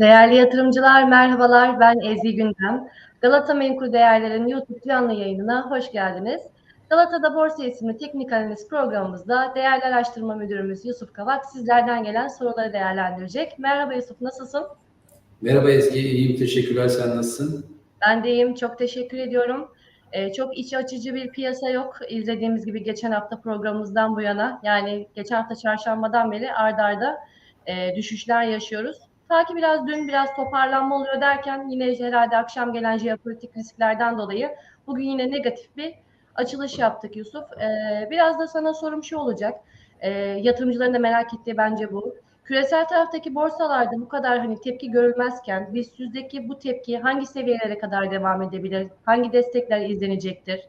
Değerli yatırımcılar merhabalar ben Ezgi Gündem. Galata Menkul Değerler'in YouTube canlı yayınına hoş geldiniz. Galata'da Borsa isimli teknik analiz programımızda değerli araştırma müdürümüz Yusuf Kavak sizlerden gelen soruları değerlendirecek. Merhaba Yusuf nasılsın? Merhaba Ezgi, iyiyim teşekkürler. Sen nasılsın? Ben de iyiyim, çok teşekkür ediyorum. Ee, çok iç açıcı bir piyasa yok. İzlediğimiz gibi geçen hafta programımızdan bu yana, yani geçen hafta çarşambadan beri ardarda arda, e, düşüşler yaşıyoruz. Ta ki biraz dün biraz toparlanma oluyor derken yine herhalde akşam gelen jeopolitik risklerden dolayı bugün yine negatif bir açılış yaptık Yusuf. Ee, biraz da sana sorum şu olacak. Ee, yatırımcıların da merak ettiği bence bu. Küresel taraftaki borsalarda bu kadar hani tepki görülmezken BIST yüzdeki bu tepki hangi seviyelere kadar devam edebilir? Hangi destekler izlenecektir?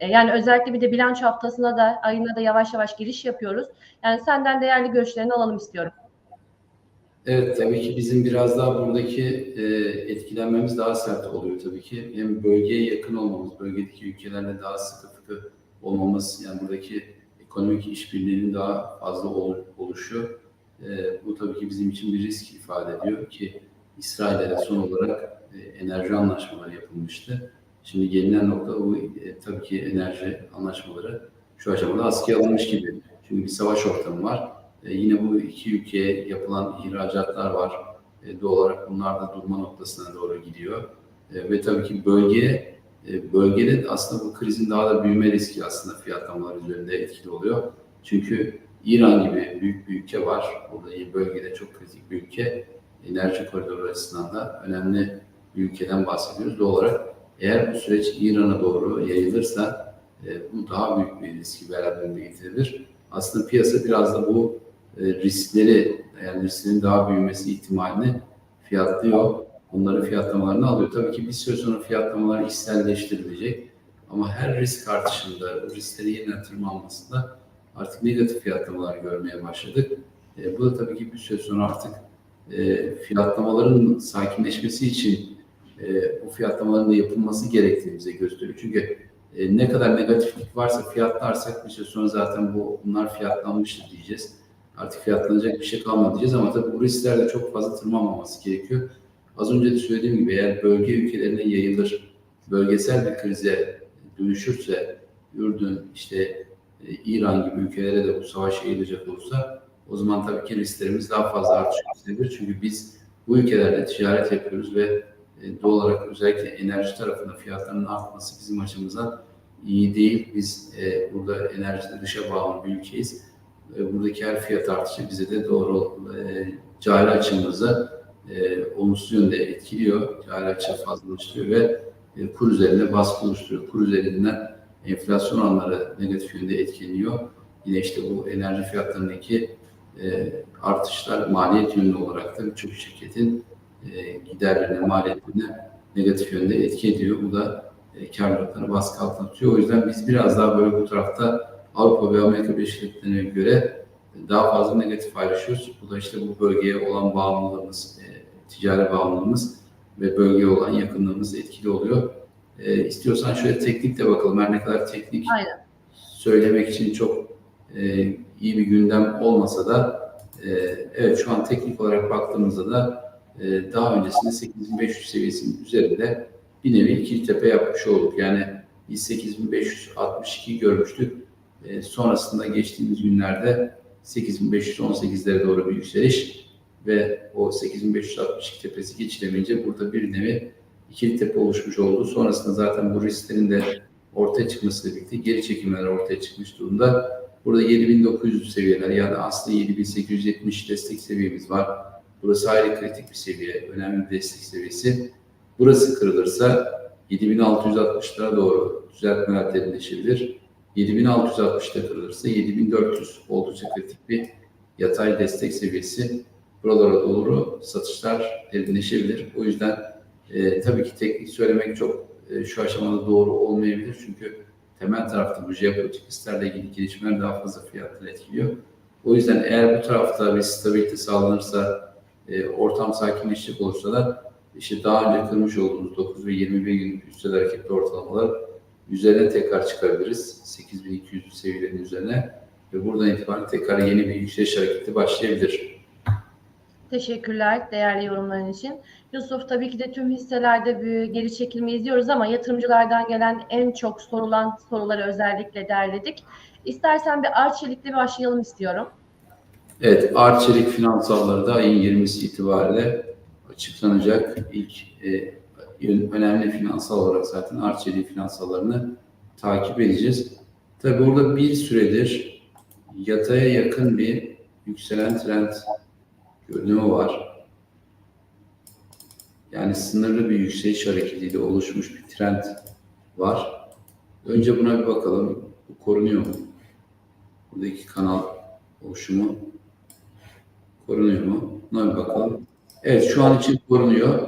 Ee, yani özellikle bir de bilanço haftasına da ayına da yavaş yavaş giriş yapıyoruz. Yani senden değerli görüşlerini alalım istiyorum. Evet tabii ki bizim biraz daha buradaki e, etkilenmemiz daha sert oluyor tabii ki. Hem bölgeye yakın olmamız, bölgedeki ülkelerle daha sıkı fıkı olmamız, yani buradaki ekonomik işbirliğinin daha fazla ol, oluşu. E, bu tabii ki bizim için bir risk ifade ediyor ki İsrail'e son olarak e, enerji anlaşmaları yapılmıştı. Şimdi gelinen nokta bu e, tabii ki enerji anlaşmaları şu aşamada askıya alınmış gibi. Çünkü bir savaş ortamı var e, yine bu iki ülkeye yapılan ihracatlar var. E, doğal olarak bunlar da durma noktasına doğru gidiyor. E, ve tabii ki bölge e, bölgede aslında bu krizin daha da büyüme riski aslında fiyatlamalar üzerinde etkili oluyor. Çünkü İran gibi büyük bir ülke var. Burada bölgede çok kritik bir ülke. Enerji koridoru açısından da önemli bir ülkeden bahsediyoruz. Doğal olarak eğer bu süreç İran'a doğru yayılırsa e, bu daha büyük bir riski beraberinde getirebilir. Aslında piyasa biraz da bu riskleri yani risklerin daha büyümesi ihtimalini fiyatlıyor. Onların fiyatlamalarını alıyor. Tabii ki bir süre sonra fiyatlamalar içselleştirilecek. Ama her risk artışında, o riskleri yeniden tırmanmasında artık negatif fiyatlamalar görmeye başladık. E, bu da tabii ki bir süre sonra artık e, fiyatlamaların sakinleşmesi için e, bu fiyatlamaların da yapılması gerektiğini bize gösteriyor. Çünkü e, ne kadar negatiflik varsa fiyatlarsak bir süre sonra zaten bu bunlar fiyatlanmıştır diyeceğiz artık fiyatlanacak bir şey kalmadı diyeceğiz ama tabii bu riskler çok fazla tırmanmaması gerekiyor. Az önce de söylediğim gibi eğer bölge ülkelerine yayılır, bölgesel bir krize dönüşürse, Ürdün, işte e, İran gibi ülkelere de bu savaş yayılacak olursa o zaman tabii ki risklerimiz daha fazla gösterebilir. Çünkü biz bu ülkelerle ticaret yapıyoruz ve e, doğal olarak özellikle enerji tarafında fiyatların artması bizim açımızdan iyi değil. Biz e, burada enerjide dışa bağlı bir ülkeyiz e, buradaki her fiyat artışı bize de doğru e, cari açımızı e, olumsuz yönde etkiliyor. Cari açı fazlalaştırıyor ve e, kur üzerine baskı oluşturuyor. Kur üzerinden enflasyon oranları negatif yönde etkileniyor. Yine işte bu enerji fiyatlarındaki e, artışlar maliyet yönlü olarak da birçok şirketin e, giderlerine, maliyetlerine negatif yönde etki ediyor. Bu da e, karlılıklarını baskı altına tutuyor. O yüzden biz biraz daha böyle bu tarafta Avrupa ve Amerika Birleşik Devletleri'ne göre daha fazla negatif ayrışıyoruz. Bu da işte bu bölgeye olan bağımlılığımız, e, ticari bağımlılığımız ve bölgeye olan yakınlığımız etkili oluyor. E, istiyorsan şöyle teknik de bakalım. Her ne kadar teknik Aynen. söylemek için çok e, iyi bir gündem olmasa da e, evet şu an teknik olarak baktığımızda da e, daha öncesinde 8500 seviyesinin üzerinde bir nevi ikili tepe yapmış olduk. Yani biz 8562 görmüştük. E, sonrasında geçtiğimiz günlerde 8518'lere doğru bir yükseliş ve o 8562 tepesi geçilemeyince burada bir nevi ikili tepe oluşmuş oldu. Sonrasında zaten bu risklerin de ortaya çıkmasıyla birlikte geri çekimler ortaya çıkmış durumda. Burada 7900 seviyeler ya da aslında 7870 destek seviyemiz var. Burası ayrı kritik bir seviye, önemli bir destek seviyesi. Burası kırılırsa 7660'lara doğru düzeltmeler derinleşebilir. 7660'da kırılırsa 7400 oldukça kritik bir yatay destek seviyesi. Buralara doğru satışlar derinleşebilir. O yüzden e, tabii ki teknik söylemek çok e, şu aşamada doğru olmayabilir. Çünkü temel tarafta bu jeopolitik risklerle ilgili gelişmeler daha fazla fiyatları etkiliyor. O yüzden eğer bu tarafta bir stabilite sağlanırsa, e, ortam sakinleşecek olursa da işte daha önce kırmış olduğumuz 9 ve 21 günlük üstel hareketli ortalamalar üzerine tekrar çıkabiliriz. 8200 seviyelerin üzerine ve buradan itibaren tekrar yeni bir yükseliş hareketi başlayabilir. Teşekkürler değerli yorumların için. Yusuf tabii ki de tüm hisselerde bir geri çekilme izliyoruz ama yatırımcılardan gelen en çok sorulan soruları özellikle derledik. İstersen bir Arçelik'le başlayalım istiyorum. Evet, Arçelik finansalları da ayın 20'si itibariyle açıklanacak. İlk e, önemli finansal olarak zaten Arçelik finansallarını takip edeceğiz. Tabii burada bir süredir yataya yakın bir yükselen trend görünümü var. Yani sınırlı bir yükseliş hareketiyle oluşmuş bir trend var. Önce buna bir bakalım. Bu korunuyor mu? Buradaki kanal oluşumu korunuyor mu? Buna bir bakalım. Evet şu an için korunuyor.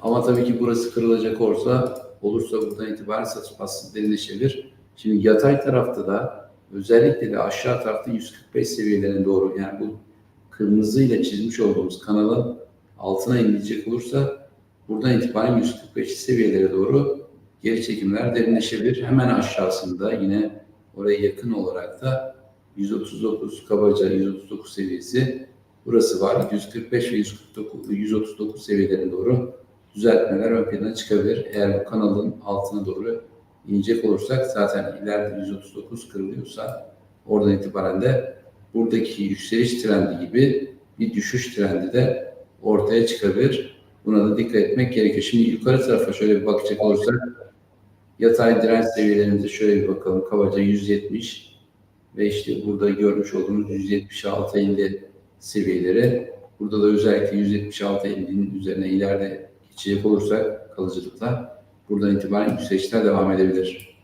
Ama tabii ki burası kırılacak olursa olursa buradan itibaren satış baskısı derinleşebilir. Şimdi yatay tarafta da özellikle de aşağı tarafta 145 seviyelerine doğru yani bu kırmızı ile çizmiş olduğumuz kanalın altına inilecek olursa buradan itibaren 145 seviyelere doğru geri çekimler derinleşebilir. Hemen aşağısında yine oraya yakın olarak da 139 kabaca 139 seviyesi burası var. 145 ve 149, 139 seviyelerine doğru düzeltmeler ön plana çıkabilir. Eğer bu kanalın altına doğru inecek olursak zaten ileride 139 kırılıyorsa oradan itibaren de buradaki yükseliş trendi gibi bir düşüş trendi de ortaya çıkabilir. Buna da dikkat etmek gerekiyor. Şimdi yukarı tarafa şöyle bir bakacak olursak yatay direnç seviyelerimize şöyle bir bakalım. Kabaca 170 ve işte burada görmüş olduğumuz 176 50 seviyeleri. Burada da özellikle 176 50'nin üzerine ileride geçecek olursak kalıcılıkla buradan itibaren yükselişler devam edebilir.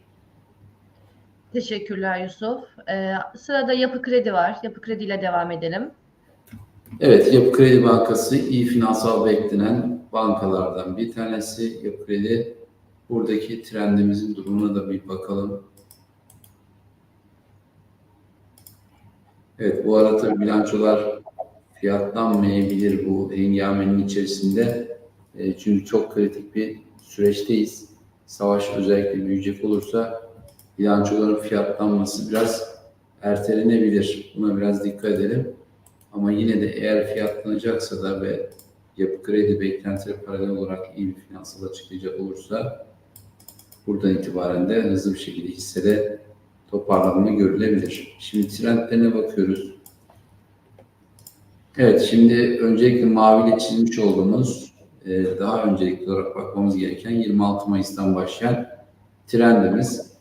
Teşekkürler Yusuf. Ee, sırada Yapı Kredi var. Yapı Kredi ile devam edelim. Evet, Yapı Kredi Bankası iyi finansal beklenen bankalardan bir tanesi. Yapı Kredi buradaki trendimizin durumuna da bir bakalım. Evet, bu arada bilançolar fiyatlanmayabilir bu hengamenin içerisinde. E, çünkü çok kritik bir süreçteyiz. Savaş özellikle büyüyecek olursa bilançoların fiyatlanması biraz ertelenebilir. Buna biraz dikkat edelim. Ama yine de eğer fiyatlanacaksa da ve yapı kredi beklentileri paralel olarak iyi bir finansal açıklayacak olursa buradan itibaren de hızlı bir şekilde hissede toparlanma görülebilir. Şimdi trendlerine bakıyoruz. Evet, şimdi öncelikle maviyle çizmiş olduğumuz e, daha öncelikli olarak bakmamız gereken 26 Mayıs'tan başlayan trendimiz.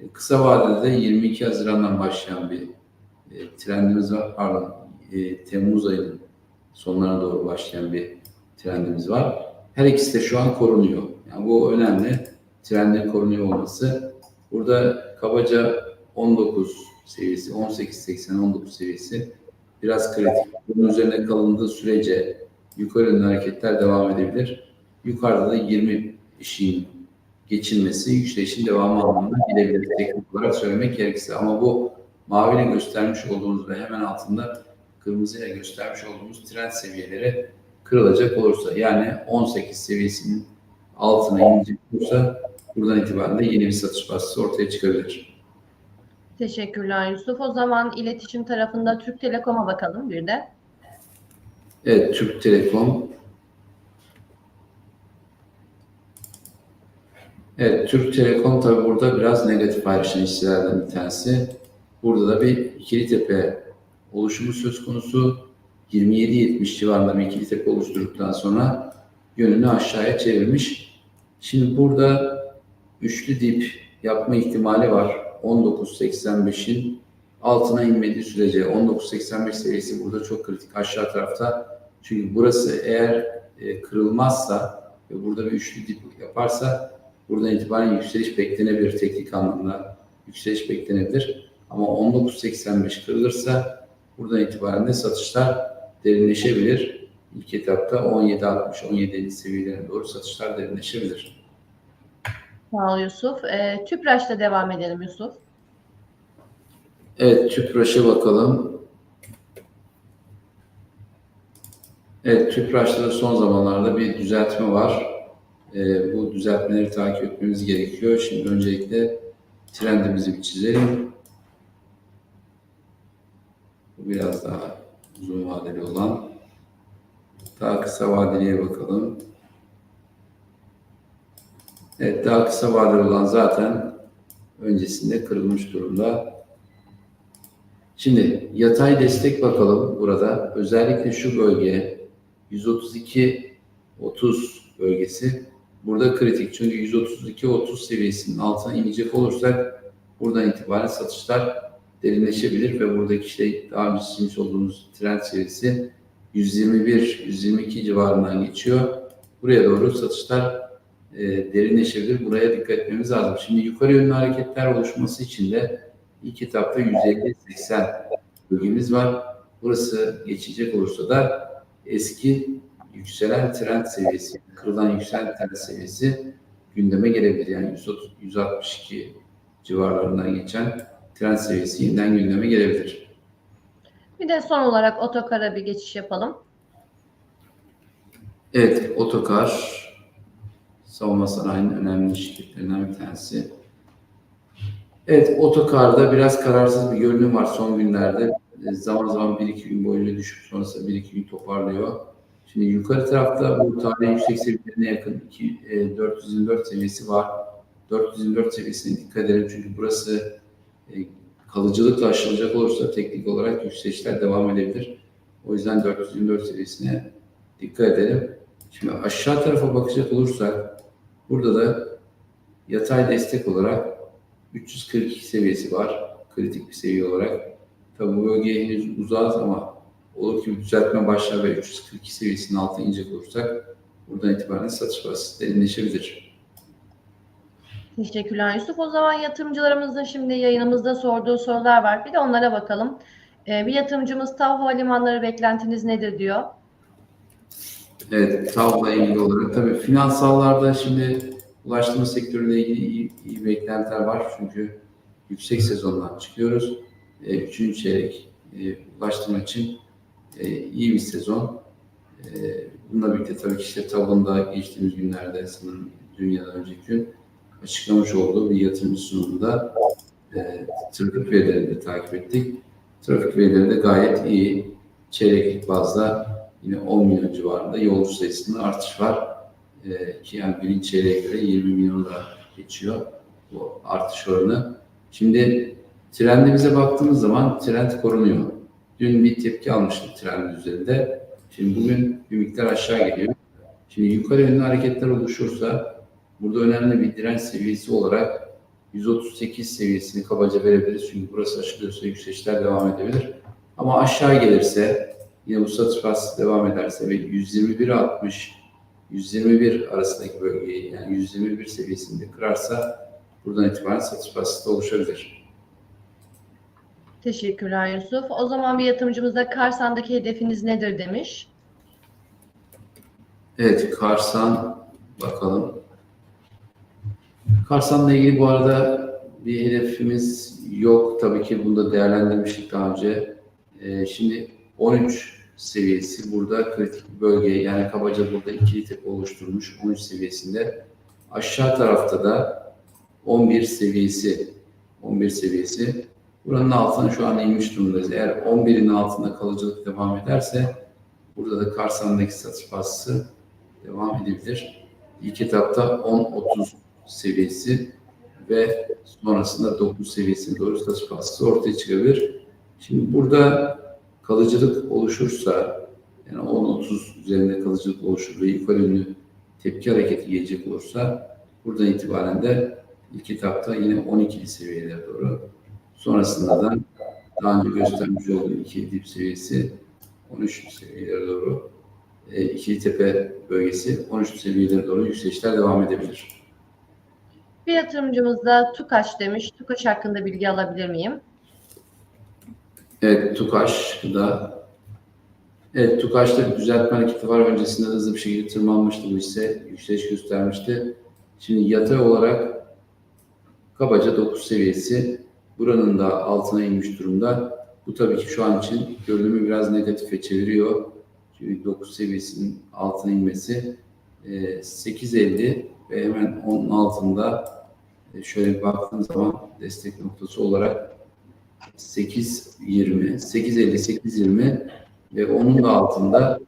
E, kısa vadede 22 Haziran'dan başlayan bir e, trendimiz var. Pardon, Temmuz ayının sonlarına doğru başlayan bir trendimiz var. Her ikisi de şu an korunuyor. Yani bu önemli. Trendin korunuyor olması. Burada kabaca 19 seviyesi, 18-80-19 seviyesi biraz kritik. Bunun üzerine kalındığı sürece yukarı yönlü hareketler devam edebilir. Yukarıda da 20 eşiğin geçilmesi yükselişin devamı anlamına gelebilir teknik olarak söylemek gerekirse. Ama bu maviyle göstermiş olduğumuz ve hemen altında kırmızıyla göstermiş olduğumuz trend seviyeleri kırılacak olursa yani 18 seviyesinin altına inecek olursa buradan itibaren de yeni bir satış baskısı ortaya çıkabilir. Teşekkürler Yusuf. O zaman iletişim tarafında Türk Telekom'a bakalım bir de. Evet, Türk Telekom. Evet, Türk Telekom tabi burada biraz negatif ayrışan hisselerden bir tanesi. Burada da bir ikili tepe oluşumu söz konusu. 27-70 civarında bir ikili tepe oluşturduktan sonra yönünü aşağıya çevirmiş. Şimdi burada üçlü dip yapma ihtimali var. 19.85'in altına inmediği sürece 19.85 seviyesi burada çok kritik aşağı tarafta. Çünkü burası eğer e, kırılmazsa ve burada bir üçlü dip yaparsa buradan itibaren yükseliş beklenebilir teknik anlamda. Yükseliş beklenebilir. Ama 19.85 kırılırsa buradan itibaren de satışlar derinleşebilir. İlk etapta 17.60-17.50 seviyelerine doğru satışlar derinleşebilir. Sağ ol Yusuf. E, Tüpraş'ta devam edelim Yusuf. Evet, Tüpraş'a bakalım. Evet, Tüpraş'ta da son zamanlarda bir düzeltme var. Ee, bu düzeltmeleri takip etmemiz gerekiyor. Şimdi öncelikle trendimizi bir çizelim. Bu biraz daha uzun vadeli olan. Daha kısa vadeliye bakalım. Evet daha kısa vadeli olan zaten öncesinde kırılmış durumda. Şimdi yatay destek bakalım burada. Özellikle şu bölge 132 30 bölgesi burada kritik. Çünkü 132 30 seviyesinin altına inecek olursak buradan itibaren satışlar derinleşebilir ve buradaki işte daha önce çizmiş olduğumuz trend seviyesi 121 122 civarından geçiyor. Buraya doğru satışlar e, derinleşebilir. Buraya dikkat etmemiz lazım. Şimdi yukarı yönlü hareketler oluşması için de ilk etapta 150-80 bölgemiz var. Burası geçecek olursa da eski yükselen trend seviyesi, kırılan yükselen trend seviyesi gündeme gelebilir. Yani 130, 162 civarlarından geçen trend seviyesi yeniden gündeme gelebilir. Bir de son olarak otokara bir geçiş yapalım. Evet, otokar savunma sanayinin önemli şirketlerinden bir tanesi. Evet, otokarda biraz kararsız bir görünüm var son günlerde. E, Zaman zaman 1-2 gün boyunca düşüp sonrasında 1-2 gün toparlıyor. Şimdi yukarı tarafta bu tarihi yüksek seviyelerine yakın iki, e, 424 seviyesi var. 424 seviyesine dikkat edelim çünkü burası e, kalıcılıkla aşılacak olursa teknik olarak yükselişler devam edebilir. O yüzden 424 seviyesine dikkat edelim. Şimdi aşağı tarafa bakacak olursak burada da yatay destek olarak 342 seviyesi var. Kritik bir seviye olarak. Tabi bu bölgeye henüz uzağız ama olur ki düzeltme başlar ve 342 seviyesinin altına inecek olursak buradan itibaren satış baskısı derinleşebilir. Teşekkürler Yusuf. O zaman yatırımcılarımızın şimdi yayınımızda sorduğu sorular var. Bir de onlara bakalım. Ee, bir yatırımcımız TAV Havalimanları beklentiniz nedir diyor. Evet, TAV'la ilgili olarak tabii finansallarda şimdi ulaştırma sektörüyle ilgili iyi, iyi beklentiler var. Çünkü yüksek sezondan çıkıyoruz. E, üçüncü çeyrek e, ulaştırma için e, iyi bir sezon. E, bununla birlikte tabii ki işte TAV'ın geçtiğimiz günlerde sanırım dünyadan önceki gün açıklamış olduğu bir yatırım sunumunda e, trafik verilerini de takip ettik. Trafik verileri de gayet iyi. Çeyreklik bazda yine 10 milyon civarında yolcu sayısında artış var. Ee, ki yani birinci çeyreğe göre 20 milyonu da geçiyor bu artış oranı. Şimdi trendimize baktığımız zaman trend korunuyor. Dün bir tepki almıştık trend üzerinde. Şimdi bugün bir miktar aşağı geliyor. Şimdi yukarı yönlü hareketler oluşursa burada önemli bir direnç seviyesi olarak 138 seviyesini kabaca verebiliriz. Çünkü burası aşılıyorsa yükselişler devam edebilir. Ama aşağı gelirse yine bu satış baskısı devam ederse ve 121.60 121 arasındaki bölgeyi yani 121 seviyesinde kırarsa buradan itibaren satış baskısı da oluşabilir. Teşekkürler Yusuf. O zaman bir yatırımcımız da Karsan'daki hedefiniz nedir demiş. Evet, Karsan bakalım. Karsan'la ilgili bu arada bir hedefimiz yok. Tabii ki bunu da değerlendirmiştik daha önce. Ee, şimdi 13 seviyesi burada kritik bir bölge. Yani kabaca burada ikili tepe oluşturmuş 13 seviyesinde. Aşağı tarafta da 11 seviyesi 11 seviyesi. Buranın altına şu an inmiş durumdayız. Eğer 11'in altında kalıcılık devam ederse burada da Karsan'daki satış baskısı devam edebilir. İlk etapta 10-30 seviyesi ve sonrasında 9 seviyesine doğru satış baskısı ortaya çıkabilir. Şimdi burada kalıcılık oluşursa yani 10-30 üzerinde kalıcılık oluşur ve yukarı yönlü tepki hareketi gelecek olursa buradan itibaren de ilk etapta yine 12 seviyelere doğru sonrasında da daha önce göstermiş olduğum iki dip seviyesi 13 seviyelere doğru e, ikili tepe bölgesi 13 seviyelere doğru yükselişler devam edebilir. Bir yatırımcımız da TUKAŞ demiş. TUKAŞ hakkında bilgi alabilir miyim? Evet, Tukaş da Evet, Tukaş'ta bir düzeltme hareketi var. Öncesinde hızlı bir şekilde tırmanmıştı bu hisse. Yükseliş göstermişti. Şimdi yatay olarak kabaca 9 seviyesi buranın da altına inmiş durumda. Bu tabii ki şu an için görünümü biraz negatife çeviriyor. Çünkü 9 seviyesinin altına inmesi e, 8.50 ve hemen onun altında e, şöyle baktığım zaman destek noktası olarak 8.20, 8.50, 8.20 ve onun da altında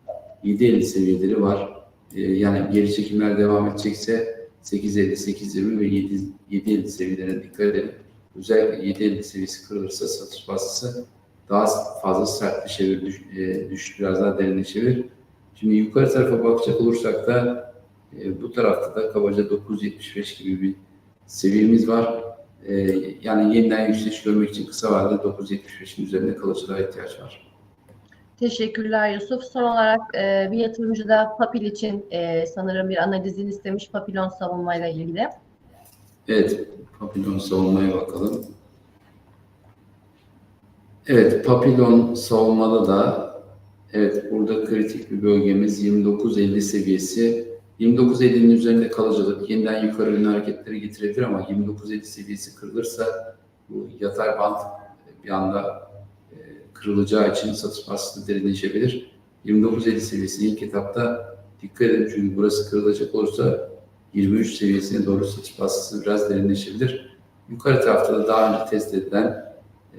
7.50 seviyeleri var. E, yani geri çekimler devam edecekse 8.50, 8.20 ve 7, 7.50 seviyelerine dikkat edelim. Özellikle 7.50 seviyesi kırılırsa satış baskısı daha fazla sertleşebilir, düş, e, düşüş biraz daha derinleşebilir. Şimdi yukarı tarafa bakacak olursak da e, bu tarafta da kabaca 9.75 gibi bir seviyemiz var. E, yani yeniden yükseliş görmek için kısa vadede 9.75'in üzerinde kalıcılığa ihtiyaç var. Teşekkürler Yusuf. Son olarak e, bir yatırımcı da Papil için e, sanırım bir analizini istemiş Papilon savunmayla ilgili. Evet, papilon savunmaya bakalım. Evet, papilon savunmada da evet burada kritik bir bölgemiz 29.50 seviyesi. 29.50'nin üzerinde kalıcılık yeniden yukarı yönlü hareketleri getirebilir ama 29.50 seviyesi kırılırsa bu yatay band bir anda e, kırılacağı için satış baskısı derinleşebilir. 29.50 seviyesine ilk etapta dikkat edin çünkü burası kırılacak olursa 23 seviyesine doğru satış baskısı biraz derinleşebilir. Yukarı tarafta da daha önce test edilen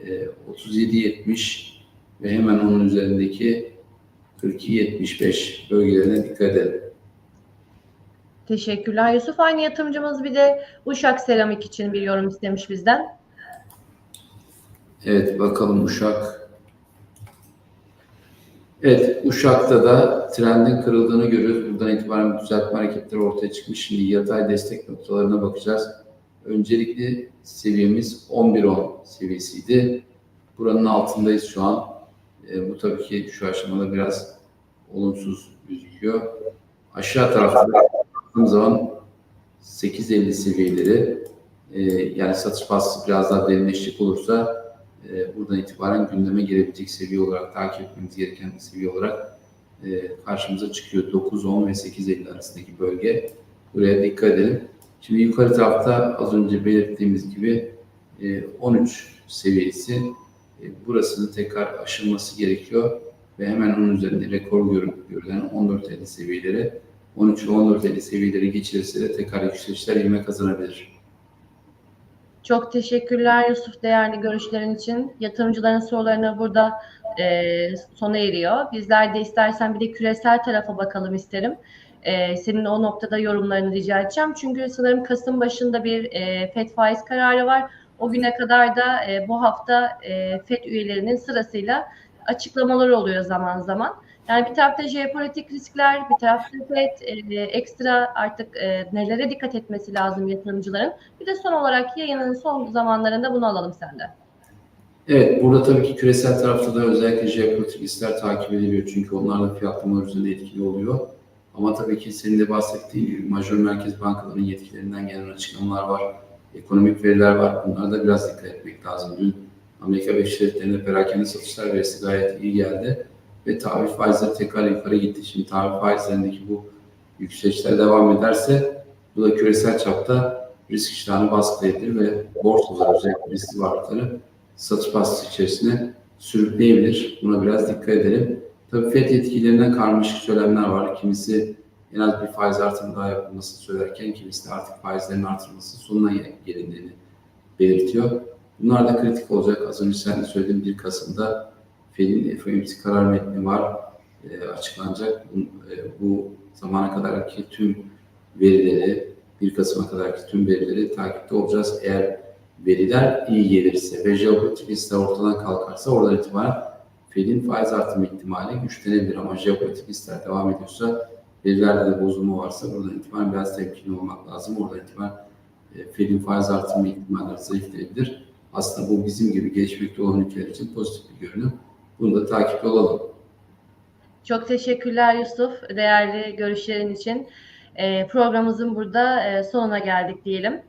e, 37.70 ve hemen onun üzerindeki 42.75 bölgelerine dikkat edelim. Teşekkürler Yusuf. Aynı yatırımcımız bir de Uşak Seramik için bir yorum istemiş bizden. Evet bakalım Uşak. Evet Uşak'ta da trendin kırıldığını görüyoruz. Buradan itibaren düzeltme hareketleri ortaya çıkmış. Şimdi yatay destek noktalarına bakacağız. Öncelikli seviyemiz 11.10 seviyesiydi. Buranın altındayız şu an. E, bu tabii ki şu aşamada biraz olumsuz gözüküyor. Aşağı tarafta baktığım zaman 8.50 seviyeleri e, yani satış baskısı biraz daha derinleşecek olursa e, buradan itibaren gündeme gelebilecek seviye olarak takip etmemiz gereken seviye olarak e, karşımıza çıkıyor. 9.10 ve 8.50 arasındaki bölge. Buraya dikkat edelim. Şimdi yukarı tarafta az önce belirttiğimiz gibi e, 13 seviyesi e, burasının tekrar aşılması gerekiyor ve hemen onun üzerinde rekor görü- görülen 14.50 seviyeleri 13 ve 14.50 seviyeleri geçirirse de tekrar yükselişler ivme kazanabilir. Çok teşekkürler Yusuf değerli görüşlerin için. Yatırımcıların sorularını burada e, sona eriyor. Bizler de istersen bir de küresel tarafa bakalım isterim. E, senin o noktada yorumlarını rica edeceğim. Çünkü sanırım Kasım başında bir e, FED faiz kararı var. O güne kadar da e, bu hafta e, FED üyelerinin sırasıyla açıklamaları oluyor zaman zaman. Yani bir tarafta jeopolitik riskler, bir tarafta FED e, ekstra artık e, nelere dikkat etmesi lazım yatırımcıların. Bir de son olarak yayının son zamanlarında bunu alalım senden. Evet, burada tabii ki küresel tarafta da özellikle jeopolitik riskler takip ediliyor. Çünkü onlar da fiyatlamalar üzerinde etkili oluyor. Ama tabii ki senin de bahsettiğin gibi majör merkez bankaların yetkilerinden gelen açıklamalar var. Ekonomik veriler var. Bunlara da biraz dikkat etmek lazım. Dün Amerika Birleşik Devletleri'nde perakende satışlar verisi gayet iyi geldi. Ve tahvil faizleri tekrar yukarı gitti. Şimdi tahvil faizlerindeki bu yükselişler devam ederse bu da küresel çapta risk iştahını baskılayabilir ve borsalar özellikle riskli varlıkları satış baskısı içerisine sürükleyebilir. Buna biraz dikkat edelim. Tabii FED yetkililerinden karmaşık söylemler var. Kimisi en az bir faiz artırımı daha yapılmasını söylerken kimisi de artık faizlerin artırılması sonuna gelindiğini belirtiyor. Bunlar da kritik olacak. Az önce sen de söylediğin 1 Kasım'da FED'in FOMC karar metni var. E, açıklanacak. Bu, e, bu zamana kadarki tüm verileri, 1 Kasım'a kadarki tüm verileri takipte olacağız. Eğer veriler iyi gelirse ve jeopolitik riskler ortadan kalkarsa oradan itibaren Fed'in faiz artırma ihtimali güçlenebilir ama jeopolitik riskler devam ediyorsa verilerde de bozulma varsa buradan itibaren biraz temkinli olmak lazım. Oradan itibaren Fed'in faiz artırma ihtimalleri zayıflayabilir. Aslında bu bizim gibi gelişmekte olan ülkeler için pozitif bir görünüm. Bunu da takipte olalım. Çok teşekkürler Yusuf değerli görüşlerin için. E, programımızın burada e, sonuna geldik diyelim.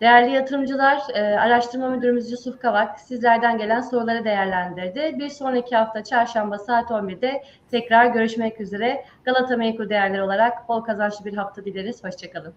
Değerli yatırımcılar, e, araştırma müdürümüz Yusuf Kavak sizlerden gelen soruları değerlendirdi. Bir sonraki hafta çarşamba saat 11'de tekrar görüşmek üzere. Galata Menkul Değerleri olarak bol kazançlı bir hafta dileriz. Hoşçakalın.